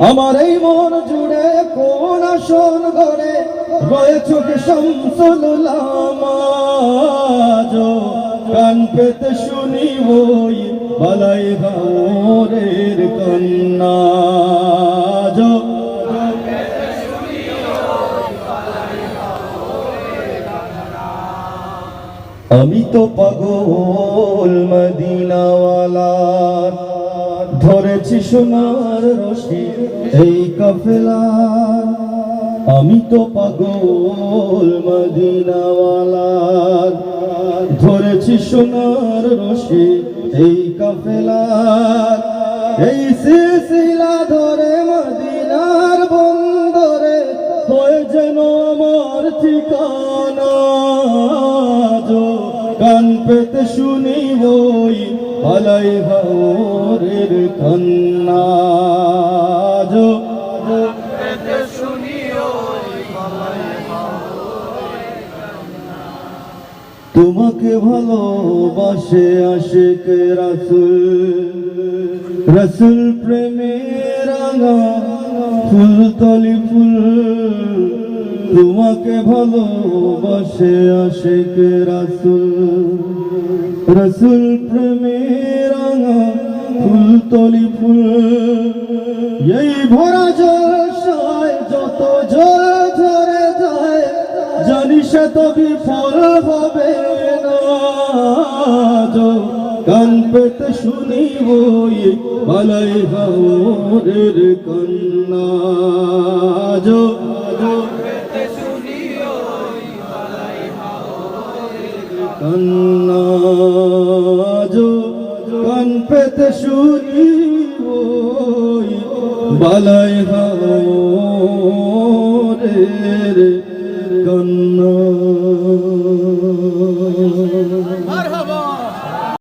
আমার এই মন জুড়ে কোন আসন গড়ে? রয়েছে কি কান পেতে শুনি ওই বালাই গাওরের কন্যা আমি তো পাগল। ধরেছি সোনার রশি এই কাফেলার আমি তো পাগল মদিনাওয়ালার। ধরেছি সোনার রশি এই কাফেলার এই সিলসিলা ধরে মদিনার বন্দরে হয়ে যেন আমার ঠিকানা। কান পেতে শুনি ওই আলাই হাওরের তোমাকে ভালোবাসে আশেক রাসুল। রসুল প্রেমে রাঙা ফুল তলি ফুল। তোমাকে ভালোবাসে আশেক রাসুল। রসুল প্রেমে রাঙা তলি ফুল এই ভরা জলসায় যত জল ঝরে যায়, জানি সে তো বিফল হবে কান পেতে শুনি ওই বালাই হাওরের কন্যা। কন্যা। শুনি ওই বালাই হাওরের